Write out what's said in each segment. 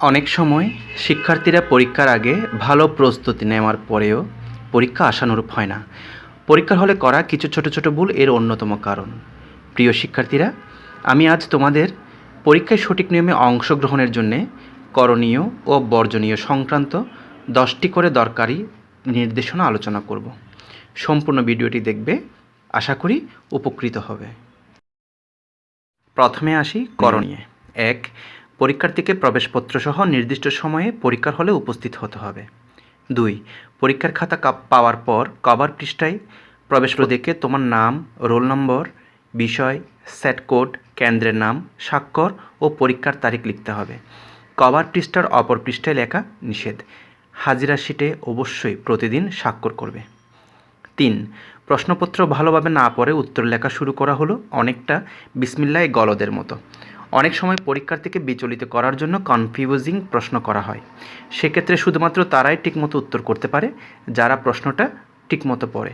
অনেক সময় শিক্ষার্থীরা পরীক্ষার আগে ভালো প্রস্তুতি নেওয়ার পরেও পরীক্ষা আশানুরূপ হয় না। পরীক্ষার হলে করা কিছু ছোট ছোট ভুল এর অন্যতম কারণ। প্রিয় শিক্ষার্থীরা, আমি আজ তোমাদের পরীক্ষায় সঠিক নিয়মে অংশগ্রহণের জন্যে করণীয় ও বর্জনীয় সংক্রান্ত দশটি করে দরকারি নির্দেশনা আলোচনা করব। সম্পূর্ণ ভিডিওটি দেখবে, আশা করি উপকৃত হবে। প্রথমে আসি করণীয়। এক পরীক্ষার্থীকে প্রবেশপত্র সহ নির্দিষ্ট সময়ে পরীক্ষার হলে উপস্থিত হতে হবে। দুই, পরীক্ষার খাতা পাওয়ার পর কভার পৃষ্ঠায় প্রবেশপত্র দেখে তোমার নাম রোল নম্বর বিষয় সেট কোড কেন্দ্রের নাম, স্বাক্ষর ও পরীক্ষার তারিখ লিখতে হবে। কভার পৃষ্ঠার অপর পৃষ্ঠায় লেখা নিষেধ। হাজিরা শিটে অবশ্যই প্রতিদিন স্বাক্ষর করবে। তিন, প্রশ্নপত্র ভালোভাবে না পড়ে উত্তর লেখা শুরু করা হলো অনেকটা বিসমিল্লায় গলদের মতো। অনেক সময় পরীক্ষার্থীকে বিচলিত করার জন্য কনফিউজিং প্রশ্ন করা হয়। সেক্ষেত্রে শুধুমাত্র তারাই ঠিকমতো উত্তর করতে পারে, যারা প্রশ্নটা ঠিকমতো পড়ে।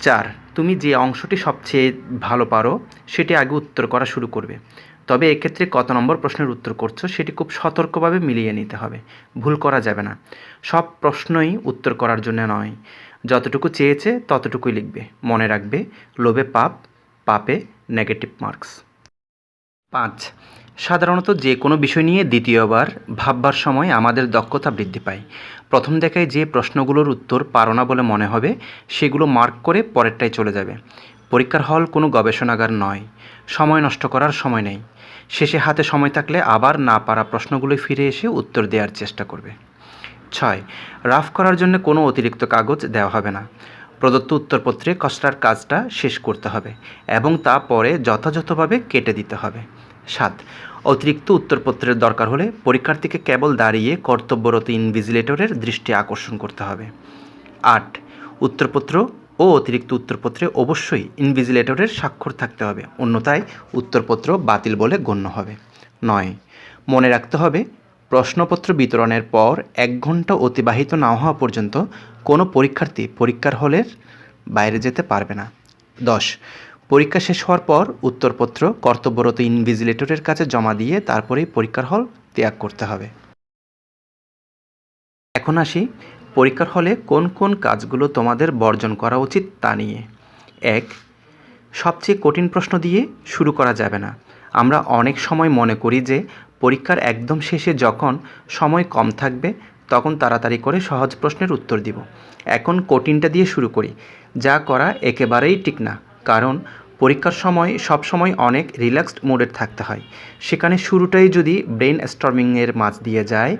চার, তুমি যে অংশটি সবচেয়ে ভালো পারো, সেটি আগে উত্তর করা শুরু করবে। তবে এক্ষেত্রে কত নম্বর প্রশ্নের উত্তর করছ, সেটি খুব সতর্কভাবে মিলিয়ে নিতে হবে। ভুল করা যাবে না। সব প্রশ্নই উত্তর করার জন্য নয়। যতটুকু চেয়েছে ততটুকুই লিখবে। মনে রাখবে, লোভে পাপ, পাপে নেগেটিভ মার্কস পাঁচ, সাধারণত যে কোনো বিষয় নিয়ে দ্বিতীয়বার ভাববার সময় আমাদের দক্ষতা বৃদ্ধি পায়। প্রথম দেখায় যে প্রশ্নগুলোর উত্তর পারো না বলে মনে হবে, সেগুলো মার্ক করে পরেরটায় চলে যাবে। পরীক্ষার হল কোনো গবেষণাগার নয়, সময় নষ্ট করার সময় নেই। শেষে হাতে সময় থাকলে আবার না পারা প্রশ্নগুলো ফিরে এসে উত্তর দেওয়ার চেষ্টা করবে। ছয়, রাফ করার জন্য কোনো অতিরিক্ত কাগজ দেওয়া হবে না। প্রদত্ত উত্তরপত্রে কষ্টার কাজটা শেষ করতে হবে এবং তা পরে যথাযথভাবে কেটে দিতে হবে। সাত, অতিরিক্ত উত্তরপত্রের দরকার হলে পরীক্ষার্থীকে কেবল দাঁড়িয়ে কর্তব্যরত ইনভিজিলেটরের দৃষ্টি আকর্ষণ করতে হবে। আট, উত্তরপত্র ও অতিরিক্ত উত্তরপত্রে অবশ্যই ইনভিজিলেটরের স্বাক্ষর থাকতে হবে, অন্যথায় উত্তরপত্র বাতিল বলে গণ্য হবে। নয়, মনে রাখতে হবে প্রশ্নপত্র বিতরণের পর এক ঘণ্টা অতিবাহিত না হওয়া পর্যন্ত কোনো পরীক্ষার্থী পরীক্ষার হলের বাইরে যেতে পারবে না। দশ, পরীক্ষা শেষ হওয়ার পর উত্তরপত্র কর্তব্যরত ইনভিজিলেটরের কাছে জমা দিয়ে তারপরেই পরীক্ষার হল ত্যাগ করতে হবে। এখন আসি পরীক্ষার হলে কোন কোন কাজগুলো তোমাদের বর্জন করা উচিত তা নিয়ে। এক, সবচেয়ে কঠিন প্রশ্ন দিয়ে শুরু করা যাবে না। আমরা অনেক সময় মনে করি যে পরীক্ষার একদম শেষে যখন সময় কম থাকবে, তখন তাড়াতাড়ি করে সহজ প্রশ্নের উত্তর দিব। এখন কঠিনটা দিয়ে শুরু করি। যা করা একেবারেই ঠিক না, কারণ পরীক্ষার সময় সব সময় অনেক রিল্যাক্সড মোডে থাকতে হয়। সেখানে শুরুটাই যদি ব্রেন স্টর্মিংয়ের মাঝ দিয়ে যায়,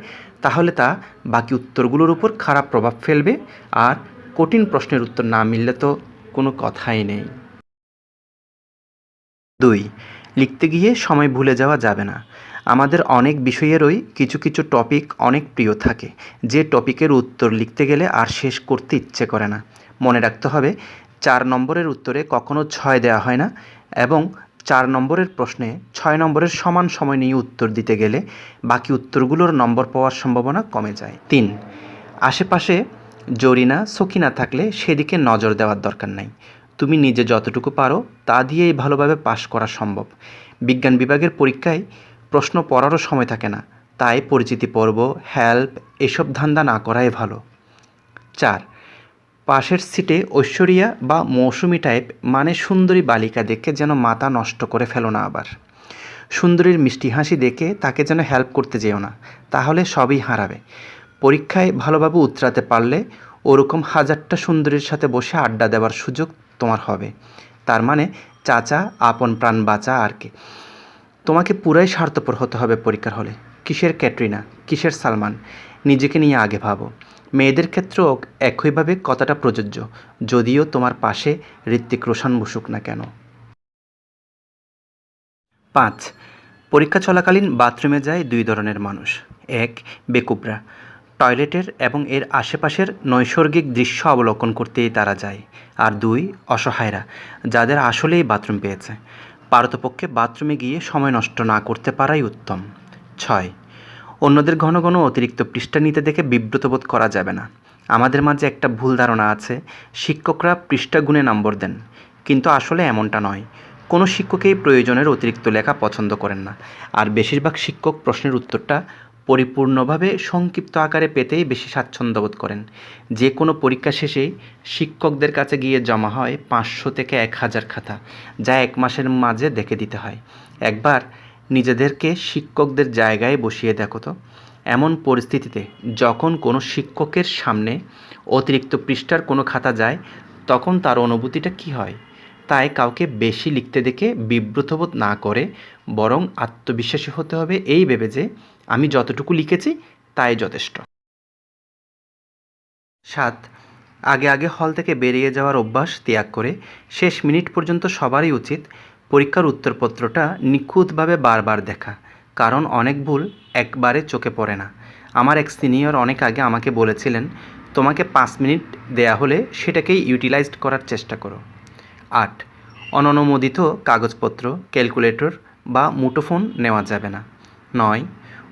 তাহলে তা বাকি উত্তরগুলোর উপর খারাপ প্রভাব ফেলবে আর কঠিন প্রশ্নের উত্তর না মিললে তো কোনো কথাই নেই। দুই, লিখতে গিয়ে সময় ভুলে যাওয়া যাবে না। আমাদের অনেক বিষয়েরই কিছু কিছু টপিক অনেক প্রিয় থাকে। যে টপিকের উত্তর লিখতে গেলে আর শেষ করতে ইচ্ছে করে না। মনে রাখতে হবে, চার নম্বরের উত্তরে কখনো ছয় দেওয়া হয় না এবং চার নম্বরের প্রশ্নে ছয় নম্বরের সমান সময় নিয়ে উত্তর দিতে গেলে বাকি উত্তরগুলোর নম্বর পাওয়ার সম্ভাবনা কমে যায়। তিন, আশেপাশে জরিনা সকিনা থাকলে সেদিকে নজর দেওয়ার দরকার নাই। তুমি নিজে যতটুকু পারো তা দিয়েই ভালোভাবে পাশ করা সম্ভব। বিজ্ঞান বিভাগের পরীক্ষায় প্রশ্ন পড়ারও সময় থাকে না। তাই পরিচিতি পর্ব, হেল্প এসব ধান্দা না করাই ভালো। চার, পাশের সিটে ঐশ্বরিয়া বা মৌসুমি টাইপ মানে সুন্দরী বালিকা দেখে যেন মাথা নষ্ট করে ফেলো না আবার। সুন্দরীর মিষ্টি হাসি দেখে তাকে যেন হেল্প করতে যেও না, তাহলে সবই হারাবে। পরীক্ষায় ভালোভাবে উতরাতে পারলে ওরকম হাজারটা সুন্দরীর সাথে বসে আড্ডা দেওয়ার সুযোগ তোমার হবে। তার মানে চাচা, আপন প্রাণ বাঁচা আর কি। তোমাকে পুরাই স্বার্থপর হতে হবে পরীক্ষার হলে। কিসের ক্যাটরিনা? কিসের সালমান? নিজেকে নিয়ে আগে ভাবো। মেয়েদের ক্ষেত্রেও একইভাবে কথাটা প্রযোজ্য। যদিও তোমার পাশে ঋত্বিক রোশন বসুক না কেন। পাঁচ। পরীক্ষা চলাকালীন বাথরুমে যায় দুই ধরনের মানুষ। এক, বেকুবরা। টয়লেটের এবং এর আশেপাশের নৈসর্গিক দৃশ্য অবলোকন করতেই তারা যায়। আর দুই, অসহায়রা, যাদের আসলেই বাথরুম পেয়েছে। পারতপক্ষে বাথরুমে গিয়ে সময় নষ্ট না করতে পারাই উত্তম। ছয়, অন্যদের ঘন ঘন অতিরিক্ত পৃষ্ঠা নিতে দেখে বিব্রত বোধ করা যাবে না। আমাদের মাঝে একটা ভুল ধারণা আছে, শিক্ষকরা পৃষ্ঠা গুণে নম্বর দেন। কিন্তু আসলে এমনটা নয়। কোনো শিক্ষকেই প্রয়োজনের অতিরিক্ত লেখা পছন্দ করেন না। আর বেশিরভাগ শিক্ষক প্রশ্নের উত্তরটা পরিপূর্ণভাবে সংক্ষিপ্ত আকারে পেতেই বেশি স্বাচ্ছন্দ্য বোধ করেন। যে কোনো পরীক্ষা শেষেই শিক্ষকদের কাছে গিয়ে জমা হয় পাঁচশো থেকে এক হাজার খাতা, যা এক মাসের মাঝে দেখে দিতে হয়। একবার নিজেদেরকে শিক্ষকদের জায়গায় বসিয়ে দেখো তো। এমন পরিস্থিতিতে যখন কোনো শিক্ষকের সামনে অতিরিক্ত পৃষ্ঠার কোনো খাতা যায়, তখন তার অনুভূতিটা কী হয়? তাই কাউকে বেশি লিখতে দেখে বিব্রতবোধ না করে বরং আত্মবিশ্বাসী হতে হবে, এই ভেবে যে আমি যতটুকু লিখেছি, তাই যথেষ্ট। সাত, আগে আগে হল থেকে বেরিয়ে যাওয়ার অভ্যাস ত্যাগ করে শেষ মিনিট পর্যন্ত সবারই উচিত পরীক্ষার উত্তরপত্রটা নিখুঁতভাবে বারবার দেখা, কারণ অনেক ভুল একবারে চোখে পড়ে না। আমার এক সিনিয়র অনেক আগে আমাকে বলেছিলেন, তোমাকে পাঁচ মিনিট দেয়া হলে সেটাকেই ইউটিলাইজড করার চেষ্টা করো। আট, অননুমোদিত কাগজপত্র, ক্যালকুলেটর বা মুঠোফোন নেওয়া যাবে না। নয়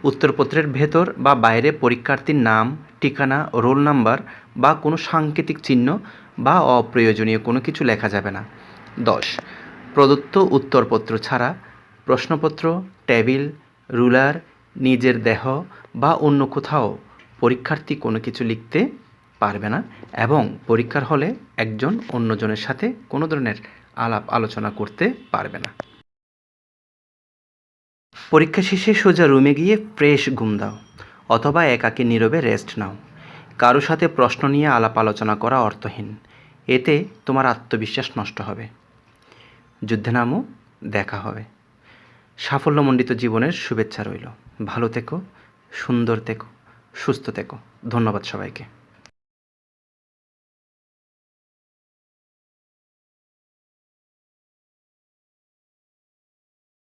উত্তরপত্রের ভেতর বা বাইরে পরীক্ষার্থীর নাম, ঠিকানা, রোল নাম্বার বা কোনো সাংকেতিক চিহ্ন বা অপ্রয়োজনীয় কোনো কিছু লেখা যাবে না। দশ, প্রদত্ত উত্তরপত্র ছাড়া প্রশ্নপত্র, টেবিল, রুলার, নিজের দেহ বা অন্য কোথাও পরীক্ষার্থী কোনো কিছু লিখতে পারবে না এবং পরীক্ষার হলে একজন অন্যজনের সাথে কোনো ধরনের আলাপ আলোচনা করতে পারবে না। পরীক্ষা শেষে সোজা রুমে গিয়ে ফ্রেশ ঘুম দাও, অথবা একাকে নীরবে রেস্ট নাও। কারও সাথে প্রশ্ন নিয়ে আলাপ আলোচনা করা অর্থহীন। এতে তোমার আত্মবিশ্বাস নষ্ট হবে। যুদ্ধে নামও দেখা হবে। সাফল্যমণ্ডিত জীবনের শুভেচ্ছা রইল। ভালো থেকো, সুন্দর থেকো, সুস্থ থেকো। ধন্যবাদ সবাইকে।